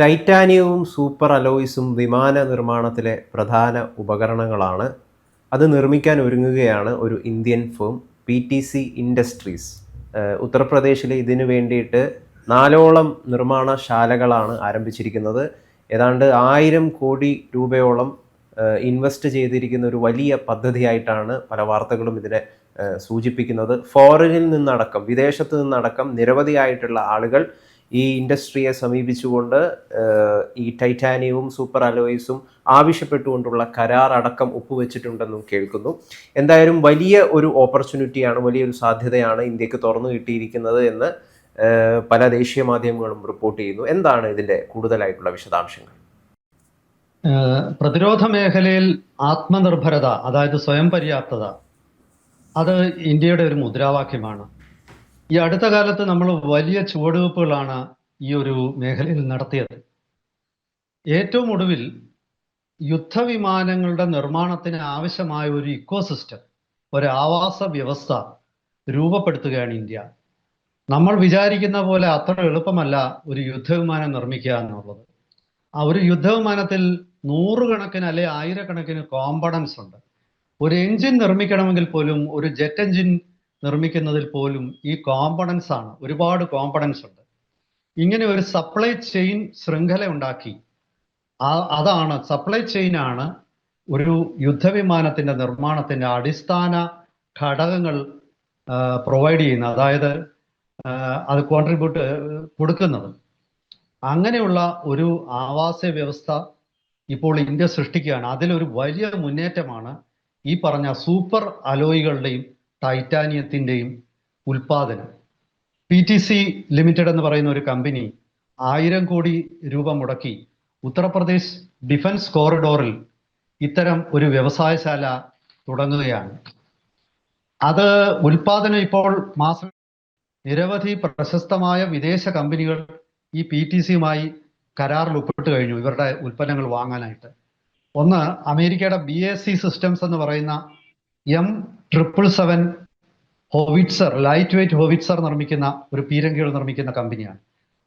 ടൈറ്റാനിയവും super അലോയ്സും വിമാന നിർമ്മാണത്തിലെ പ്രധാന ഉപകരണങ്ങളാണ്. അത് നിർമ്മിക്കാൻ ഒരുങ്ങുകയാണ് ഒരു Indian firm P T C industries. ഉത്തർപ്രദേശിൽ ഇതിനു വേണ്ടിയിട്ട് നാലോളം നിർമ്മാണശാലകളാണ് ആരംഭിച്ചിരിക്കുന്നത്. ഏതാണ്ട് ആയിരം കോടി രൂപയോളം ഇൻവെസ്റ്റ് ചെയ്തിരിക്കുന്ന ഒരു വലിയ പദ്ധതിയായിട്ടാണ് പല വാർത്തകളും ഇതിനെ സൂചിപ്പിക്കുന്നത്. ഫോറിനിൽ നിന്നടക്കം വിദേശത്ത് നിന്നടക്കം നിരവധിയായിട്ടുള്ള ആളുകൾ ഈ ഇൻഡസ്ട്രിയെ സമീപിച്ചുകൊണ്ട് ഈ ടൈറ്റാനിയവും സൂപ്പർ അലോയ്സും ആവശ്യപ്പെട്ടുകൊണ്ടുള്ള കരാർ അടക്കം ഒപ്പുവെച്ചിട്ടുണ്ടെന്നും കേൾക്കുന്നു. എന്തായാലും വലിയ ഒരു ഓപ്പർച്യൂണിറ്റിയാണ് വലിയൊരു സാധ്യതയാണ് ഇന്ത്യയ്ക്ക് തുറന്നു കിട്ടിയിരിക്കുന്നത് എന്ന് പല ദേശീയ മാധ്യമങ്ങളും റിപ്പോർട്ട് ചെയ്യുന്നു. എന്താണ് ഇതിന്റെ കൂടുതലായിട്ടുള്ള വിശദാംശങ്ങൾ? പ്രതിരോധ മേഖലയിൽ ആത്മനിർഭരത അതായത് സ്വയം പര്യാപ്തത അത് ഇന്ത്യയുടെ ഒരു മുദ്രാവാക്യമാണ്. ഈ അടുത്ത കാലത്ത് നമ്മൾ വലിയ ചുവടുവെപ്പുകളാണ് ഈ ഒരു മേഖലയിൽ നടത്തിയത്. ഏറ്റവും ഒടുവിൽ യുദ്ധവിമാനങ്ങളുടെ നിർമ്മാണത്തിന് ആവശ്യമായ ഒരു ഇക്കോസിസ്റ്റം ഒരു ആവാസ വ്യവസ്ഥ രൂപപ്പെടുത്തുകയാണ് ഇന്ത്യ. നമ്മൾ വിചാരിക്കുന്ന പോലെ അത്ര എളുപ്പമല്ല ഒരു യുദ്ധവിമാനം നിർമ്മിക്കുക എന്നുള്ളത്. ആ ഒരു യുദ്ധവിമാനത്തിൽ നൂറുകണക്കിന് അല്ലെ ആയിരക്കണക്കിന് കോമ്പണൻസ് ഉണ്ട്. ഒരു എഞ്ചിൻ നിർമ്മിക്കണമെങ്കിൽ പോലും ഒരു ജെറ്റ് എഞ്ചിൻ നിർമ്മിക്കുന്നതിൽ പോലും ഈ കോമ്പണൻസ് ആണ് ഒരുപാട് കോമ്പണൻസ് ഉണ്ട്. ഇങ്ങനെ ഒരു സപ്ലൈ ചെയിൻ ശൃംഖല ഉണ്ടാക്കി. അതാണ് സപ്ലൈ ചെയിൻ ആണ് ഒരു യുദ്ധവിമാനത്തിന്റെ നിർമ്മാണത്തിന്റെ അടിസ്ഥാന ഘടകങ്ങൾ പ്രൊവൈഡ് ചെയ്യുന്ന അതായത് അത് കോൺട്രിബ്യൂട്ട് കൊടുക്കുന്നത്. അങ്ങനെയുള്ള ഒരു ആവാസ വ്യവസ്ഥ ഇപ്പോൾ ഇന്ത്യ സൃഷ്ടിക്കുകയാണ്. അതിലൊരു വലിയ മുന്നേറ്റമാണ് ഈ പറഞ്ഞ സൂപ്പർ അലോയികളുടെയും ടൈറ്റാനിയത്തിന്റെയും ഉൽപാദനം. പി ടി സി ലിമിറ്റഡ് എന്ന് പറയുന്ന ഒരു കമ്പനി ആയിരം കോടി രൂപ മുടക്കി ഉത്തർപ്രദേശ് ഡിഫൻസ് കോറിഡോറിൽ ഇത്തരം ഒരു വ്യവസായശാല തുടങ്ങുകയാണ്. അത് ഉൽപാദനം ഇപ്പോൾ മാസം നിരവധി പ്രശസ്തമായ വിദേശ കമ്പനികൾ ഈ പി ടി സിയുമായി കരാറിൽ ഒപ്പിട്ട് കഴിഞ്ഞു ഇവരുടെ ഉൽപ്പന്നങ്ങൾ വാങ്ങാനായിട്ട്. ഒന്ന് അമേരിക്കയുടെ ബി എസ് സി സിസ്റ്റംസ് എന്ന് പറയുന്ന M triple seven howitzer light weight howitzer നിർമ്മിക്കുന്ന ഒരു പീരങ്കികൾ നിർമ്മിക്കുന്ന കമ്പനിയാണ്.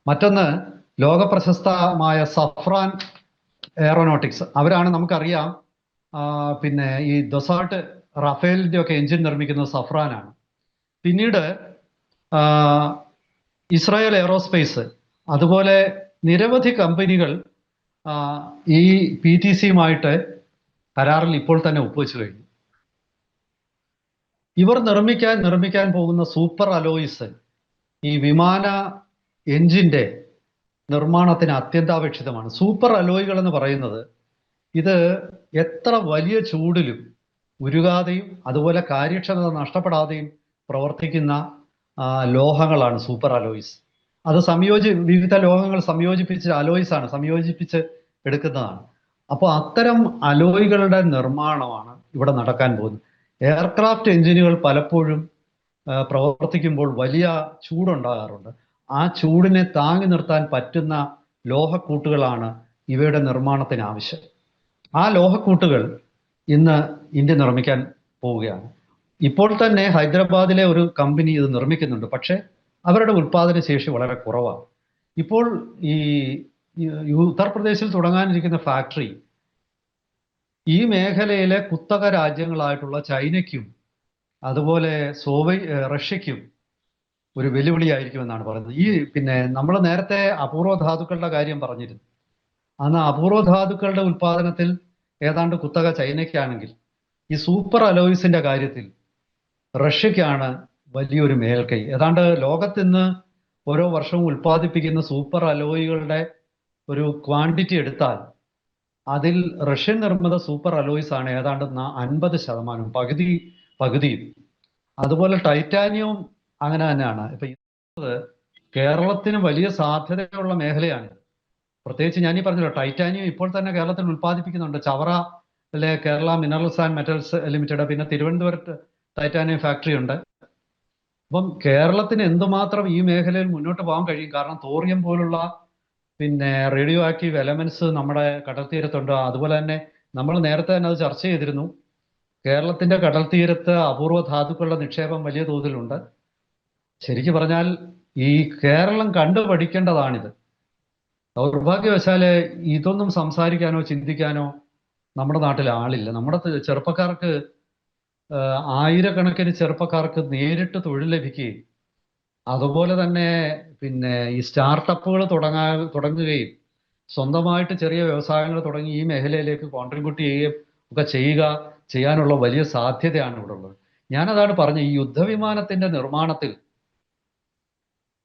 മറ്റൊന്ന് ലോക പ്രശസ്തമായ സഫ്രാൻ എയറോനോട്ടിക്സ് അവരാണ് നമുക്കറിയാം പിന്നെ ഈ ദൊസാൾട്ട് റഫേലിന്റെ ഒക്കെ എഞ്ചിൻ നിർമ്മിക്കുന്നത് സഫ്രാനാണ് പിന്നീട് ഇസ്രായേൽ എയറോസ്പേസ് അതുപോലെ നിരവധി കമ്പനികൾ ഈ പി ടി സിയുമായിട്ട് കരാറിൽ ഇപ്പോൾ തന്നെ ഒപ്പുവെച്ചു കഴിഞ്ഞു. ഇവർ നിർമ്മിക്കാൻ നിർമ്മിക്കാൻ പോകുന്ന സൂപ്പർ അലോയിസ് ഈ വിമാന എഞ്ചിന്റെ നിർമ്മാണത്തിന് അത്യന്താപേക്ഷിതമാണ്. സൂപ്പർ അലോയികൾ എന്ന് പറയുന്നത് ഇത് എത്ര വലിയ ചൂടിലും ഉരുകാതെയും അതുപോലെ കാര്യക്ഷമത നഷ്ടപ്പെടാതെയും പ്രവർത്തിക്കുന്ന ലോഹങ്ങളാണ് സൂപ്പർ അലോയിസ്. അത് സംയോജി വിവിധ ലോഹങ്ങൾ സംയോജിപ്പിച്ച് അലോയിസ് ആണ് സംയോജിപ്പിച്ച് എടുക്കുന്നതാണ്. അപ്പോൾ അത്തരം അലോയികളുടെ നിർമ്മാണമാണ് ഇവിടെ നടക്കാൻ പോകുന്നത്. എയർക്രാഫ്റ്റ് എഞ്ചിനുകൾ പലപ്പോഴും പ്രവർത്തിക്കുമ്പോൾ വലിയ ചൂടുണ്ടാകാറുണ്ട്. ആ ചൂടിനെ താങ്ങി നിർത്താൻ പറ്റുന്ന ലോഹക്കൂട്ടുകളാണ് ഇവയുടെ നിർമ്മാണത്തിന് ആവശ്യം. ആ ലോഹക്കൂട്ടുകൾ ഇന്ന് ഇന്ത്യ നിർമ്മിക്കാൻ പോവുകയാണ്. ഇപ്പോൾ തന്നെ ഹൈദരാബാദിലെ ഒരു കമ്പനി ഇത് നിർമ്മിക്കുന്നുണ്ട്. പക്ഷേ അവരുടെ ഉൽപാദന ശേഷി വളരെ കുറവാണ്. ഇപ്പോൾ ഈ ഉത്തർപ്രദേശിൽ തുടങ്ങാനിരിക്കുന്ന ഫാക്ടറി ഈ മേഖലയിലെ കുത്തക രാജ്യങ്ങളായിട്ടുള്ള ചൈനയ്ക്കും അതുപോലെ സോവി ഏഹ് റഷ്യയ്ക്കും ഒരു വെല്ലുവിളിയായിരിക്കുമെന്നാണ് പറയുന്നത്. ഈ പിന്നെ നമ്മൾ നേരത്തെ അപൂർവ ധാതുക്കളുടെ കാര്യം പറഞ്ഞിരുന്നു. അന്ന് അപൂർവ ധാതുക്കളുടെ ഉൽപാദനത്തിൽ ഏതാണ്ട് കുത്തക ചൈനയ്ക്കാണെങ്കിൽ ഈ സൂപ്പർ അലോയിസിന്റെ കാര്യത്തിൽ റഷ്യക്കാണ് വലിയൊരു മേൽക്കൈ. ഏതാണ്ട് ലോകത്ത് ഇന്ന് ഓരോ വർഷവും ഉൽപ്പാദിപ്പിക്കുന്ന സൂപ്പർ അലോയികളുടെ ഒരു ക്വാണ്ടിറ്റി എടുത്താൽ അതിൽ റഷ്യൻ നിർമ്മിത സൂപ്പർ അലോയ്സ് ആണ് ഏതാണ്ട് അൻപത് ശതമാനവും പകുതി പകുതിയും അതുപോലെ ടൈറ്റാനിയവും അങ്ങനെ തന്നെയാണ്. ഇപ്പൊ കേരളത്തിന് വലിയ സാധ്യതയുള്ള മേഖലയാണ്. പ്രത്യേകിച്ച് ഞാൻ ഈ പറഞ്ഞല്ലോ ടൈറ്റാനിയം ഇപ്പോൾ തന്നെ കേരളത്തിൽ ഉത്പാദിപ്പിക്കുന്നുണ്ട് ചവറ അല്ലെ Kerala minerals and metals limited പിന്നെ തിരുവനന്തപുരത്ത് ടൈറ്റാനിയം ഫാക്ടറി ഉണ്ട്. അപ്പം കേരളത്തിന് എന്തുമാത്രം ഈ മേഖലയിൽ മുന്നോട്ട് പോകാൻ കഴിയും? കാരണം തോറിയം പോലുള്ള പിന്നെ റേഡിയോ ആക്റ്റീവ് എലമെന്റ്സ് നമ്മുടെ കടൽ തീരത്തുണ്ട് അതുപോലെ തന്നെ നമ്മൾ നേരത്തെ തന്നെ അത് ചർച്ച ചെയ്തിരുന്നു. കേരളത്തിന്റെ കടൽ തീരത്ത് അപൂർവ ധാതുക്കളുടെ നിക്ഷേപം വലിയ തോതിലുണ്ട്. ശരിക്കു പറഞ്ഞാൽ ഈ കേരളം കണ്ടു പഠിക്കേണ്ടതാണിത്. ദൗർഭാഗ്യവശാൽ ഇതൊന്നും സംസാരിക്കാനോ ചിന്തിക്കാനോ നമ്മുടെ നാട്ടിൽ ആളില്ല. നമ്മുടെ ചെറുപ്പക്കാർക്ക് ആയിരക്കണക്കിന് ചെറുപ്പക്കാർക്ക് നേരിട്ട് തൊഴിൽ ലഭിക്കുകയും അതുപോലെ തന്നെ പിന്നെ ഈ സ്റ്റാർട്ടപ്പുകൾ തുടങ്ങാ തുടങ്ങുകയും സ്വന്തമായിട്ട് ചെറിയ വ്യവസായങ്ങൾ തുടങ്ങി ഈ മേഖലയിലേക്ക് കോൺട്രിബ്യൂട്ട് ചെയ്യുകയും ഒക്കെ ചെയ്യുക ചെയ്യാനുള്ള വലിയ സാധ്യതയാണ് ഇവിടെ ഉള്ളത്. ഞാനതാണ് പറഞ്ഞത് ഈ യുദ്ധവിമാനത്തിന്റെ നിർമ്മാണത്തിൽ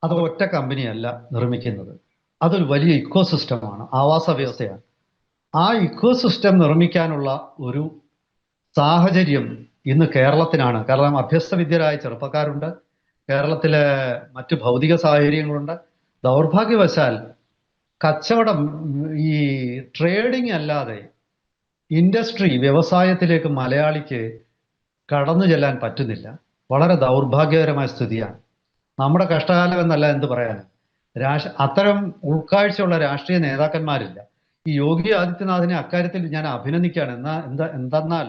അത് ഒറ്റ കമ്പനിയല്ല നിർമ്മിക്കുന്നത്. അതൊരു വലിയ ഇക്കോ സിസ്റ്റമാണ് ആവാസ വ്യവസ്ഥയാണ്. ആ ഇക്കോ സിസ്റ്റം നിർമ്മിക്കാനുള്ള ഒരു സാഹചര്യം ഇന്ന് കേരളത്തിനാണ്. കാരണം അഭ്യസ്തവിദ്യരായ ചെറുപ്പക്കാരുണ്ട്. കേരളത്തിലെ മറ്റു ഭൗതിക സാഹചര്യങ്ങളുണ്ട്. ദൗർഭാഗ്യവശാൽ കച്ചവടം ഈ ട്രേഡിംഗ് അല്ലാതെ ഇൻഡസ്ട്രി വ്യവസായത്തിലേക്ക് മലയാളിക്ക് കടന്നു ചെല്ലാൻ പറ്റുന്നില്ല. വളരെ ദൗർഭാഗ്യകരമായ സ്ഥിതിയാണ്. നമ്മുടെ കഷ്ടകാലം എന്നല്ല എന്ത് പറയാൻ രാഷ്ട്ര അത്തരം ഉൾക്കാഴ്ചയുള്ള രാഷ്ട്രീയ നേതാക്കന്മാരില്ല. ഈ യോഗി ആദിത്യനാഥിനെ അക്കാര്യത്തിൽ ഞാൻ അഭിനന്ദിക്കുകയാണ്. എന്നാ എന്താ എന്തെന്നാൽ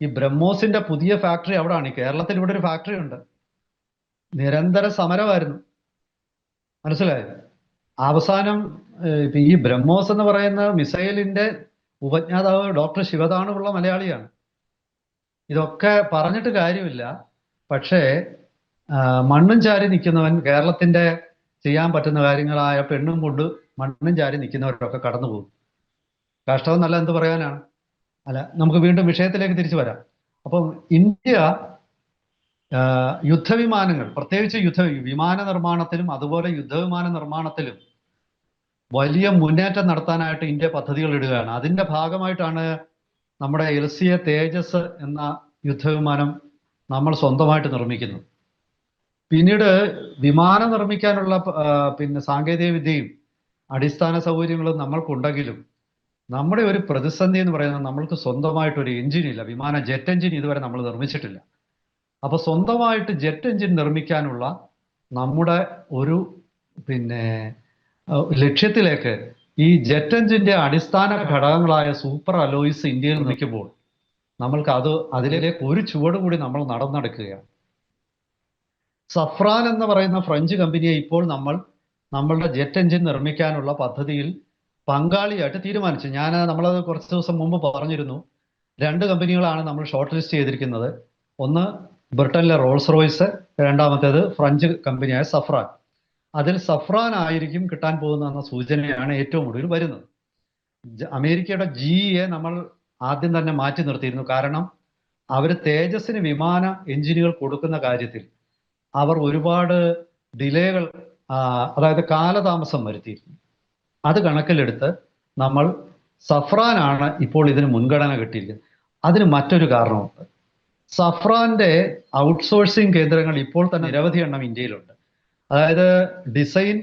ഈ ബ്രഹ്മോസിന്റെ പുതിയ ഫാക്ടറി അവിടെയാണ് കേരളത്തിൽ ഇവിടെ ഒരു ഫാക്ടറി ഉണ്ട് നിരന്തര സമരമായിരുന്നു. മനസ്സിലായോ? അവസാനം ഈ ബ്രഹ്മോസ് എന്ന് പറയുന്ന മിസൈലിന്റെ ഉപജ്ഞാതാവ് ഡോക്ടർ ശിവതാണുള്ള മലയാളിയാണ്. ഇതൊക്കെ പറഞ്ഞിട്ട് കാര്യമില്ല. പക്ഷേ മണ്ണും ചാരി നിൽക്കുന്നവൻ കേരളത്തിന്റെ ചെയ്യാൻ പറ്റുന്ന കാര്യങ്ങളായ പെണ്ണും കൊണ്ട് മണ്ണും ചാരി നിൽക്കുന്നവരൊക്കെ കടന്നു പോകും. കഷ്ടമെന്നല്ല എന്ത് പറയാനാണ്? അല്ല നമുക്ക് വീണ്ടും വിഷയത്തിലേക്ക് തിരിച്ചു വരാം. അപ്പം ഇന്ത്യ യുദ്ധവിമാനങ്ങൾ. പ്രത്യേകിച്ച് യുദ്ധ വിമാന നിർമ്മാണത്തിലും അതുപോലെ യുദ്ധവിമാന നിർമ്മാണത്തിലും വലിയ മുന്നേറ്റം നടത്താനായിട്ട് ഇന്ത്യ പദ്ധതികൾ ഇടുകയാണ്. അതിന്റെ ഭാഗമായിട്ടാണ് നമ്മുടെ എൽ സി എ തേജസ് എന്ന യുദ്ധവിമാനം നമ്മൾ സ്വന്തമായിട്ട് നിർമ്മിക്കുന്നത്. പിന്നീട് വിമാനം നിർമ്മിക്കാനുള്ള പിന്നെ സാങ്കേതിക വിദ്യയും അടിസ്ഥാന സൗകര്യങ്ങളും നമ്മൾക്കുണ്ടെങ്കിലും നമ്മുടെ ഒരു പ്രതിസന്ധി എന്ന് പറയുന്നത് നമ്മൾക്ക് സ്വന്തമായിട്ട് ഒരു എഞ്ചിൻ ഇല്ല വിമാന ജെറ്റ് എഞ്ചിൻ ഇതുവരെ നമ്മൾ നിർമ്മിച്ചിട്ടില്ല. അപ്പൊ സ്വന്തമായിട്ട് ജെറ്റ് എഞ്ചിൻ നിർമ്മിക്കാനുള്ള നമ്മുടെ ഒരു പിന്നെ ലക്ഷ്യത്തിലേക്ക് ഈ ജെറ്റ് എഞ്ചിന്റെ അടിസ്ഥാന ഘടകങ്ങളായ സൂപ്പർ അലോയിസ് ഇന്ത്യയിൽ നിൽക്കുമ്പോൾ നമ്മൾക്ക് അത് അതിലേക്ക് ഒരു ചുവട് കൂടി നമ്മൾ നടന്നെടുക്കുകയാണ്. സഫ്രാൻ എന്ന് പറയുന്ന ഫ്രഞ്ച് കമ്പനിയെ ഇപ്പോൾ നമ്മൾ നമ്മളുടെ ജെറ്റ് എഞ്ചിൻ നിർമ്മിക്കാനുള്ള പദ്ധതിയിൽ പങ്കാളിയായിട്ട് തീരുമാനിച്ചു. ഞാൻ നമ്മളത് കുറച്ച് ദിവസം മുമ്പ് പറഞ്ഞിരുന്നു. രണ്ട് കമ്പനികളാണ് നമ്മൾ ഷോർട്ട് ലിസ്റ്റ് ചെയ്തിരിക്കുന്നത്. ഒന്ന് ബ്രിട്ടനിലെ റോൾസ് റോയ്സ് രണ്ടാമത്തേത് ഫ്രഞ്ച് കമ്പനിയായ സഫ്രാൻ. അതിൽ സഫ്രാൻ ആയിരിക്കും കിട്ടാൻ പോകുന്ന സൂചനയാണ് ഏറ്റവും കൂടുതൽ വരുന്നത്. അമേരിക്കയുടെ ജിയെ നമ്മൾ ആദ്യം തന്നെ മാറ്റി നിർത്തിയിരുന്നു. കാരണം അവർ തേജസ്സിന് വിമാന എഞ്ചിനുകൾ കൊടുക്കുന്ന കാര്യത്തിൽ അവർ ഒരുപാട് ഡിലേകൾ അതായത് കാലതാമസം വരുത്തിയിരുന്നു അത് കണക്കിലെടുത്ത് നമ്മൾ സഫ്രാനാണ് ഇപ്പോൾ ഇതിന് മുൻഗണന കിട്ടിയിരിക്കുന്നത്. അതിന് മറ്റൊരു കാരണമുണ്ട്. സഫ്രാന്റെ ഔട്ട്സോഴ്സിംഗ് കേന്ദ്രങ്ങൾ ഇപ്പോൾ തന്നെ നിരവധി എണ്ണം ഇന്ത്യയിലുണ്ട്. അതായത് ഡിസൈൻ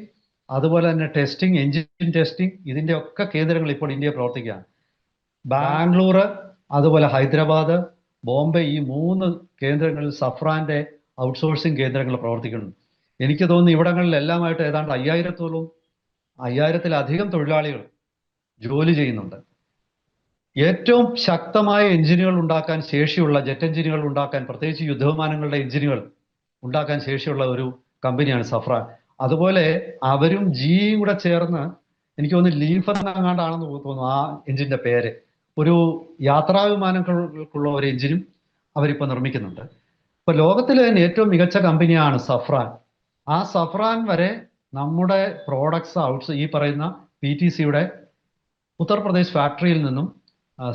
അതുപോലെ തന്നെ ടെസ്റ്റിംഗ് എഞ്ചിൻ ടെസ്റ്റിംഗ് ഇതിന്റെ ഒക്കെ കേന്ദ്രങ്ങൾ ഇപ്പോൾ ഇന്ത്യയിൽ പ്രവർത്തിക്കുകയാണ്. ബാംഗ്ലൂർ അതുപോലെ ഹൈദരാബാദ് ബോംബെ ഈ മൂന്ന് കേന്ദ്രങ്ങളിൽ സഫ്രാന്റെ ഔട്ട്സോഴ്സിംഗ് കേന്ദ്രങ്ങൾ പ്രവർത്തിക്കുന്നുണ്ട് എനിക്ക് തോന്നുന്നു ഇവിടങ്ങളിലെല്ലാമായിട്ട് ഏതാണ്ട് അയ്യായിരത്തോളം അയ്യായിരത്തിലധികം തൊഴിലാളികൾ ജോലി ചെയ്യുന്നുണ്ട്. ഏറ്റവും ശക്തമായ എഞ്ചിനുകൾ ഉണ്ടാക്കാൻ ശേഷിയുള്ള ജെറ്റ് എഞ്ചിനുകൾ ഉണ്ടാക്കാൻ പ്രത്യേകിച്ച് യുദ്ധവിമാനങ്ങളുടെ എഞ്ചിനുകൾ ഉണ്ടാക്കാൻ ശേഷിയുള്ള ഒരു കമ്പനിയാണ് സഫ്രാൻ അതുപോലെ അവരും ജിയും കൂടെ ചേർന്ന് എനിക്ക് തോന്നുന്നു ലീഫ് എന്നങ്ങാണ്ടാണെന്ന് തോന്നുന്നു ആ എഞ്ചിന്റെ പേര്. ഒരു യാത്രാ വിമാനങ്ങൾക്കുള്ള ഒരു എഞ്ചിനും അവരിപ്പോൾ നിർമ്മിക്കുന്നുണ്ട്. ഇപ്പൊ ലോകത്തിലെ തന്നെ ഏറ്റവും മികച്ച കമ്പനിയാണ് സഫ്രാൻ ആ സഫ്രാൻ വരെ നമ്മുടെ പ്രോഡക്ട്സ് ഔട്ട്സ് ഈ പറയുന്ന പി ടി സിയുടെ ഉത്തർപ്രദേശ് ഫാക്ടറിയിൽ നിന്നും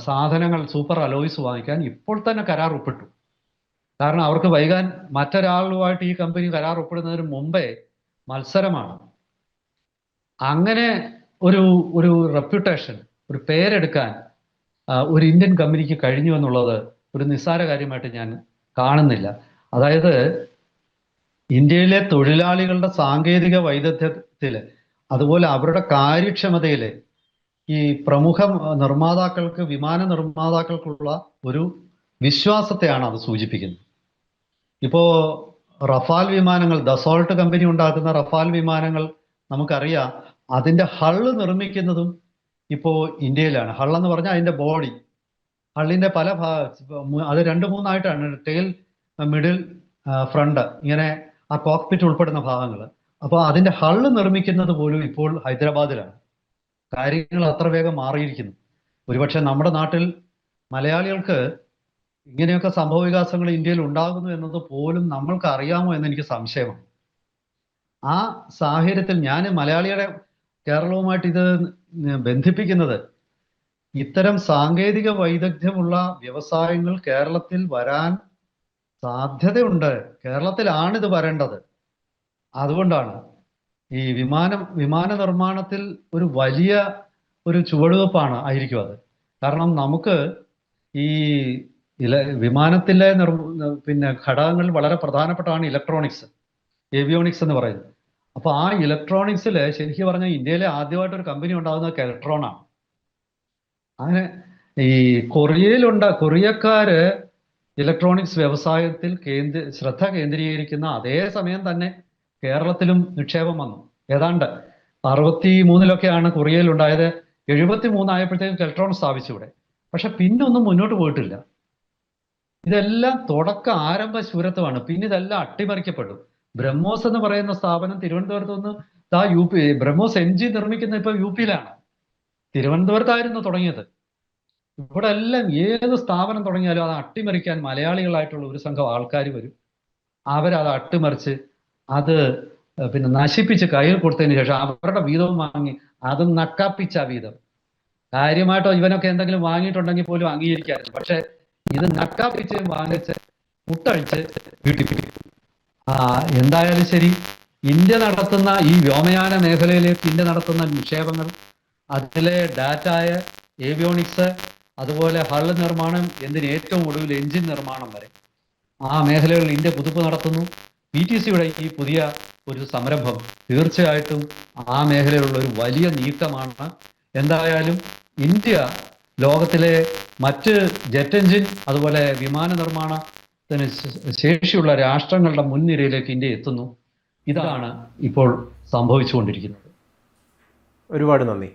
സാധനങ്ങൾ സൂപ്പർ അലോയ്സ് വാങ്ങിക്കാൻ ഇപ്പോൾ തന്നെ കരാർ ഒപ്പിട്ടു. കാരണം അവർക്ക് വൈകാൻ മറ്റൊരാളുമായിട്ട് ഈ കമ്പനി കരാർ ഒപ്പിടുന്നതിന് മുമ്പേ മത്സരമാണ്. അങ്ങനെ ഒരു ഒരു റെപ്യൂട്ടേഷൻ ഒരു പേരെടുക്കാൻ ഒരു ഇന്ത്യൻ കമ്പനിക്ക് കഴിഞ്ഞു എന്നുള്ളത് ഒരു നിസ്സാര കാര്യമായിട്ട് ഞാൻ കാണുന്നില്ല. അതായത് ഇന്ത്യയിലെ തൊഴിലാളികളുടെ സാങ്കേതിക വൈദഗ്ധ്യത്തിൽ അതുപോലെ അവരുടെ കാര്യക്ഷമതയിൽ ഈ പ്രമുഖ നിർമ്മാതാക്കൾക്ക് വിമാന നിർമ്മാതാക്കൾക്കുള്ള ഒരു വിശ്വാസത്തെയാണ് അത് സൂചിപ്പിക്കുന്നത്. ഇപ്പോ റഫാൽ വിമാനങ്ങൾ ദസോൾട്ട് കമ്പനി ഉണ്ടാക്കുന്ന റഫാൽ വിമാനങ്ങൾ നമുക്കറിയാം അതിന്റെ ഹള്ള് നിർമ്മിക്കുന്നതും ഇപ്പോ ഇന്ത്യയിലാണ്. ഹൾ എന്ന് പറഞ്ഞാൽ അതിന്റെ ബോഡി. ഹള്ളിന്റെ പല അത് രണ്ട് മൂന്നായിട്ടാണ്. ടെയിൽ മിഡിൽ ഫ്രണ്ട് ഇങ്ങനെ ആ കോക്പിറ്റ് ഉൾപ്പെടുന്ന ഭാഗങ്ങൾ അപ്പോൾ അതിന്റെ ഹള്ള് നിർമ്മിക്കുന്നത് പോലും ഇപ്പോൾ ഹൈദരാബാദിലാണ്. കാര്യങ്ങൾ അത്ര വേഗം മാറിയിരിക്കുന്നു. ഒരുപക്ഷെ നമ്മുടെ നാട്ടിൽ മലയാളികൾക്ക് ഇങ്ങനെയൊക്കെ സംഭവ വികാസങ്ങൾ ഇന്ത്യയിൽ ഉണ്ടാകുന്നു എന്നത് പോലും നമ്മൾക്ക് അറിയാമോ എന്ന് എനിക്ക് സംശയമാണ്. ആ സാഹചര്യത്തിൽ ഞാൻ മലയാളിയുടെ കേരളവുമായിട്ട് ഇത് ബന്ധിപ്പിക്കുന്നത് ഇത്തരം സാങ്കേതിക വൈദഗ്ധ്യമുള്ള വ്യവസായങ്ങൾ കേരളത്തിൽ വരാൻ സാധ്യതയുണ്ട്. കേരളത്തിലാണ് ഇത് വരേണ്ടത്. അതുകൊണ്ടാണ് ഈ വിമാനം വിമാന നിർമ്മാണത്തിൽ ഒരു വലിയ ഒരു ചുവടുവെപ്പാണ് ആയിരിക്കും അത്. കാരണം നമുക്ക് ഈ ഇല വിമാനത്തിലെ നിർ പിന്നെ ഘടകങ്ങൾ വളരെ പ്രധാനപ്പെട്ടാണ് ഇലക്ട്രോണിക്സ് ഏവിയോണിക്സ് എന്ന് പറയുന്നത്. അപ്പോൾ ആ ഇലക്ട്രോണിക്സിൽ ശരിക്കും പറഞ്ഞാൽ ഇന്ത്യയിലെ ആദ്യമായിട്ട് ഒരു കമ്പനി ഉണ്ടാകുന്നത് കെൽട്രോണാണ് അങ്ങനെ ഈ കൊറിയയിലുണ്ട കൊറിയക്കാര് ഇലക്ട്രോണിക്സ് വ്യവസായത്തിൽ കേന്ദ്ര ശ്രദ്ധ കേന്ദ്രീകരിക്കുന്ന അതേ സമയം തന്നെ കേരളത്തിലും നിക്ഷേപം വന്നു. ഏതാണ്ട് അറുപത്തി മൂന്നിലൊക്കെയാണ് കൊറിയയിൽ ഉണ്ടായത് എഴുപത്തി മൂന്നായപ്പോഴത്തേക്കും കെൽട്രോൺ സ്ഥാപിച്ചു ഇവിടെ. പക്ഷെ പിന്നൊന്നും മുന്നോട്ട് പോയിട്ടില്ല. ഇതെല്ലാം തുടക്ക ആരംഭ ശൂരത്വമാണ്. പിന്നെ ഇതെല്ലാം അട്ടിമറിക്കപ്പെട്ടു. ബ്രഹ്മോസ് എന്ന് പറയുന്ന സ്ഥാപനം തിരുവനന്തപുരത്ത് നിന്ന് ദാ U P BrahMos N G നിർമ്മിക്കുന്ന ഇപ്പൊ യു പിയിലാണ്. തിരുവനന്തപുരത്തായിരുന്നു തുടങ്ങിയത്. ഇവിടെ എല്ലാം ഏത് സ്ഥാപനം തുടങ്ങിയാലും അത് അട്ടിമറിക്കാൻ മലയാളികളായിട്ടുള്ള ഒരു സംഘം ആൾക്കാർ വരും. അവരത് അട്ടിമറിച്ച് അത് പിന്നെ നശിപ്പിച്ച് കയ്യിൽ കൊടുത്തതിന് ശേഷം അവരുടെ വീതവും വാങ്ങി അത് നക്കാപ്പിച്ച വീതം. കാര്യമായിട്ടോ ഇവനൊക്കെ എന്തെങ്കിലും വാങ്ങിയിട്ടുണ്ടെങ്കിൽ പോലും അംഗീകരിക്കാറില്ല. പക്ഷെ ഇത് നക്കാപ്പിച്ച് വാങ്ങിച്ച് മുട്ടഴിച്ച് വീട്ടിൽ ആ എന്തായാലും ശരി. ഇന്ത്യ നടത്തുന്ന ഈ വ്യോമയാന മേഖലയിലേക്ക് ഇന്ത്യ നടത്തുന്ന നിക്ഷേപങ്ങൾ അതിലെ ഡാറ്റായ ഏവിയോണിക്സ് അതുപോലെ ഹള്ള് നിർമ്മാണം എന്തിന് ഏറ്റവും ഒടുവിൽ എഞ്ചിൻ നിർമ്മാണം വരെ. ആ മേഖലകളിൽ ഇന്ത്യ പുതുപ്പ് നടത്തുന്നു. പി ടി സിയുടെ ഈ പുതിയ ഒരു സംരംഭം തീർച്ചയായിട്ടും ആ മേഖലയിലുള്ള ഒരു വലിയ നീക്കമാണ്. എന്തായാലും ഇന്ത്യ ലോകത്തിലെ മറ്റ് ജെറ്റ് എഞ്ചിൻ അതുപോലെ വിമാന നിർമ്മാണത്തിന് ശേഷിയുള്ള രാഷ്ട്രങ്ങളുടെ മുൻനിരയിലേക്ക് ഇന്ത്യ എത്തുന്നു. ഇതാണ് ഇപ്പോൾ സംഭവിച്ചുകൊണ്ടിരിക്കുന്നത്. ഒരുപാട് നന്ദി.